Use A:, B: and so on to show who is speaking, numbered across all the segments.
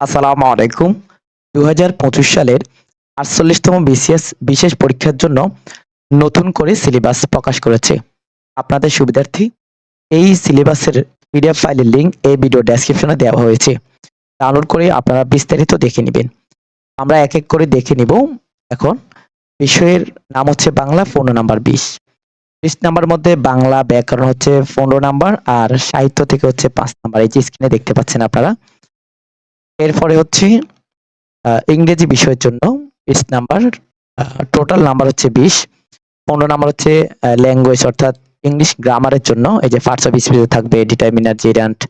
A: আসসালামু আলাইকুম। দু হাজার পঁচিশ সালের আটচল্লিশতম বিসিএস বিশেষ পরীক্ষার জন্য নতুন করে সিলেবাস প্রকাশ করেছে। আপনাদের সুবিধার্থে এই সিলেবাসের পিডিএফ ফাইলের লিঙ্ক এই ভিডিও ডেসক্রিপশনে দেওয়া হয়েছে। ডাউনলোড করে আপনারা বিস্তারিত দেখে নেবেন। আমরা এক এক করে দেখে নিব। এখন বিষয়ের নাম হচ্ছে বাংলা পনেরো নাম্বার বিশ। বিশ নাম্বার মধ্যে বাংলা ব্যাকরণ হচ্ছে পনেরো নাম্বার আর সাহিত্য থেকে হচ্ছে পাঁচ নাম্বার। এই যে স্ক্রিনে দেখতে পাচ্ছেন আপনারা। এরপরে হচ্ছে ইংরেজি বিষয়ের জন্য বিশ নাম্বার টোটাল নাম্বার হচ্ছে বিশ, পনেরো নাম্বার হচ্ছে ল্যাঙ্গুয়েজ অর্থাৎ ইংলিশ গ্রামারের জন্য, এই যে পার্টস অফ স্পিচ থাকবে ডিটারমিনার জেরান্ট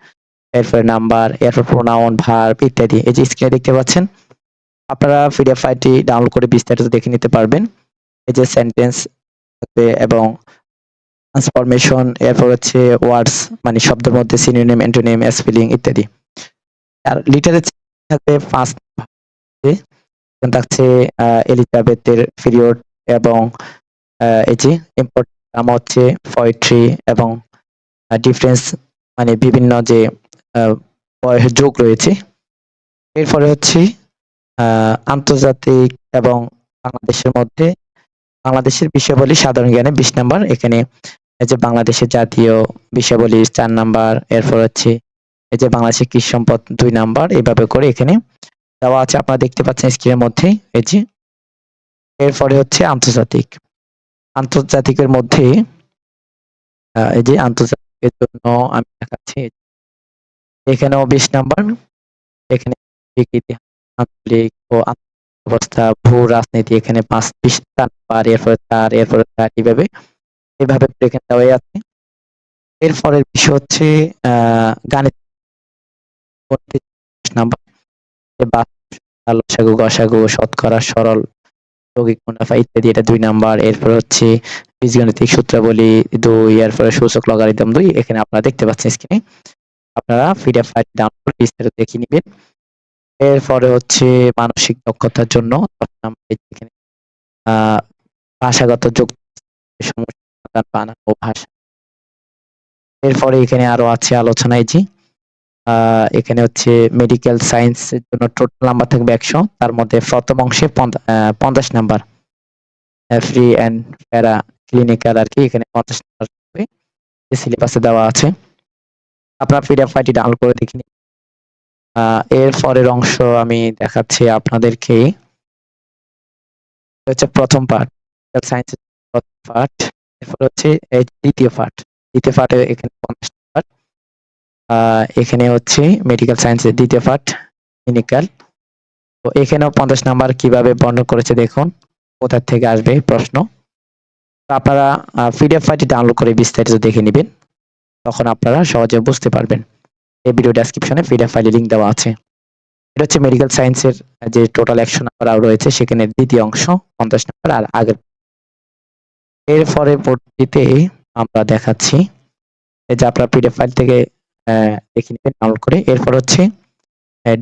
A: এরপরে নাম্বার, এরপর প্রোনাউন ভার্ব ইত্যাদি, এই যে স্ক্রিনে দেখতে পাচ্ছেন, আপনারা পিডিএফ ফাইলটি ডাউনলোড করে বিস্তারিত দেখে নিতে পারবেন, এই যে সেন্টেন্স থাকবে এবং ট্রান্সফরমেশন এরপর হচ্ছে ওয়ার্ডস মানে শব্দের মধ্যে সিনোনিম অ্যান্টোনিম স্পেলিং ইত্যাদি। আর লিটারেচার থাকবে ভাগে। এখানে থাকছে এলিজাবেথের পিরিয়ড এবং এই যে ইম্পর্টেন্ট নাম হচ্ছে পোয়েট্রি এবং ডিফারেন্স মানে বিভিন্ন যে যোগ রয়েছে এরপরে হচ্ছে আন্তর্জাতিক এবং বাংলাদেশের মধ্যে, বাংলাদেশের বিষয়াবলী সাধারণ জ্ঞানে বিশ নাম্বার এখানে এই যে বাংলাদেশের জাতীয় বিষয়াবলী চার নাম্বার, এরপর হচ্ছে এই যে বাংলাদেশের কৃষি সম্পদ দুই নাম্বার এইভাবে করে এখানে দেওয়া আছে। আপনারা দেখতে পাচ্ছেন স্ক্রিনের মধ্যে, এই যে এরপরে হচ্ছে আন্তর্জাতিক। আন্তর্জাতিকের মধ্যে এই যে আন্তর্জাতিকের জন্য আমি দেখাচ্ছি। এখানেও বিশ নাম্বার, এখানে আঞ্চলিক ও অবস্থা, ভূ রাজনীতি, এখানে পাঁচ, বিশ নাম্বার, এরপরে চার এরপরে চার, এইভাবে, এভাবে এখানে দেওয়াই আছে। এরপরের বিষয় হচ্ছে, আহ গাণিত শতকরা, সরল, যৌগিক মুনাফা ইত্যাদি, এটা দুই নাম্বার। এরপর হচ্ছে বীজগণিতিক সূত্রাবলী দুই, এরপরে সূচক লগারিদম দুই, এখানে আপনারা দেখতে পাচ্ছেন স্ক্রিনে আপনারা পিডিএফ ডাউনলোড বিস্তারিত দেখে নেবেন। এরপরে হচ্ছে মানসিক দক্ষতার জন্য এখানে ভাষাগত যোগ সমস্যা বানান ভাষা। এরপরে এখানে আরও আছে আলোচনায় জি এখানে হচ্ছে মেডিকেল সায়েন্স এর জন্য টোটাল নাম্বার থাকবে একশো। তার মধ্যে প্রথম অংশে পঞ্চাশ নাম্বার ফ্রি অ্যান্ড প্যারা ক্লিনিক্যাল আর কি, এখানে পঞ্চাশ নাম্বার থাকবে। সিলেবাসে দেওয়া আছে। আপনারা পিডিএফ ফাইলটি ডাউনলোড করে দেখে নিন। এর পরের অংশ আমি দেখাচ্ছি আপনাদেরকে। হচ্ছে প্রথম পার্ট সায়েন্সের প্রথম পার্ট এরপর হচ্ছে দ্বিতীয় পার্ট দ্বিতীয় পার্টে এখানে পঞ্চাশ এখানে হচ্ছে মেডিকেল সায়েন্সের দ্বিতীয় পার্ট ক্লিনিক্যাল তো এখানেও পঞ্চাশ নাম্বার কীভাবে বর্ণনা করেছে দেখুন, কোথা থেকে আসবে প্রশ্ন। আপনারা পিডিএফ ফাইলটি ডাউনলোড করে বিস্তারিত দেখে নেবেন, তখন আপনারা সহজে বুঝতে পারবেন। এই ভিডিও ডেসক্রিপশনে পিডিএফ ফাইলের লিঙ্ক দেওয়া আছে। এটা হচ্ছে মেডিকেল সায়েন্সের যে টোটাল একশো নাম্বার রয়েছে, সেখানে দ্বিতীয় অংশ, পঞ্চাশ নাম্বার আর আগের। এর পরে পরবর্তীতে আমরা দেখাচ্ছি, এই যে আপনারা পিডিএফ ফাইল থেকে দেখে নেবেন ডাউনলোড করে। এরপর হচ্ছে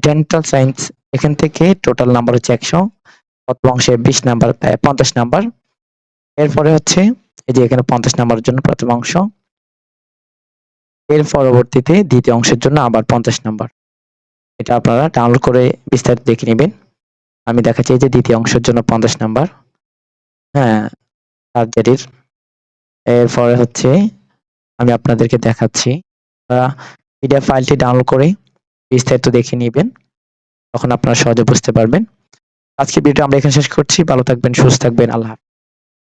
A: ডেন্টাল সায়েন্স এখান থেকে টোটাল নাম্বার হচ্ছে একশো প্রথম অংশে বিশ নাম্বার পঞ্চাশ নাম্বার এরপরে হচ্ছে, এই যে এখানে পঞ্চাশ নাম্বারের জন্য প্রথম অংশ এর পরবর্তীতে দ্বিতীয় অংশের জন্য আবার পঞ্চাশ নাম্বার এটা আপনারা ডাউনলোড করে বিস্তারিত দেখে নেবেন। আমি দেখাচ্ছি যে দ্বিতীয় অংশের জন্য পঞ্চাশ নাম্বার হ্যাঁ সার্জারির এরপরে হচ্ছে, আমি আপনাদেরকে দেখাচ্ছি। পিডিএফ ফাইলটি ডাউনলোড করে বিস্তারিত দেখে নেবেন, তখন আপনারা সহজে বুঝতে পারবেন। আজকে ভিডিও আমরা এখানে শেষ করছি। ভালো থাকবেন, সুস্থ থাকবেন। আল্লাহ।